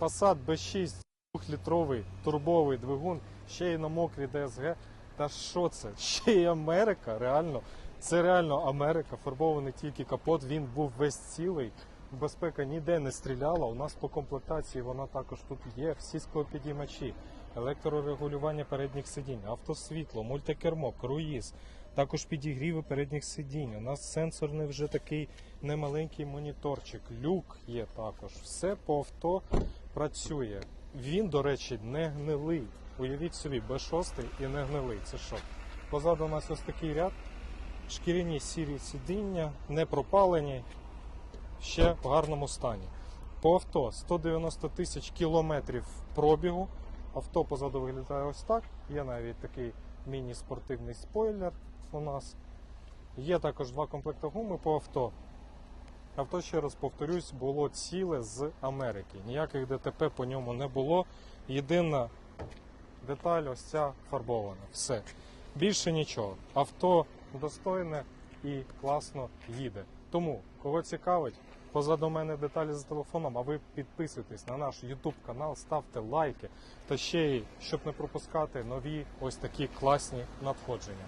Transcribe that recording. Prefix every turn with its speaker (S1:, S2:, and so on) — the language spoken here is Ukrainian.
S1: Passat B6, 2-літровий турбовий двигун, ще й на мокрій DSG. Та що це? Ще й Америка, реально. Це реально Америка, фарбований тільки капот, він був весь цілий. Безпека ніде не стріляла. У нас по комплектації вона також тут є. Всі склопідіймачі, електрорегулювання передніх сидінь, автосвітло, мультикермо, круїз, також підігріви передніх сидінь. У нас сенсорний вже такий немаленький моніторчик, люк є також. Все по авто працює. Він, до речі, не гнилий. Уявіть собі, Б6 і не гнилий. Це що? Позаду у нас ось такий ряд. Шкіряні сірі сидіння, не пропалені, ще в гарному стані. По авто 190 тисяч кілометрів пробігу. Авто позаду виглядає ось так. Є навіть такий міні-спортивний спойлер у нас. Є також два комплекти гуми по авто. Авто, ще раз повторюсь, було ціле з Америки. Ніяких ДТП по ньому не було. Єдина деталь ось ця фарбована. Все. Більше нічого. Авто достойне і класно їде. Тому, кого цікавить, позаду мене деталі за телефоном, а ви підписуйтесь на наш YouTube канал, ставте лайки та ще й, щоб не пропускати нові ось такі класні надходження.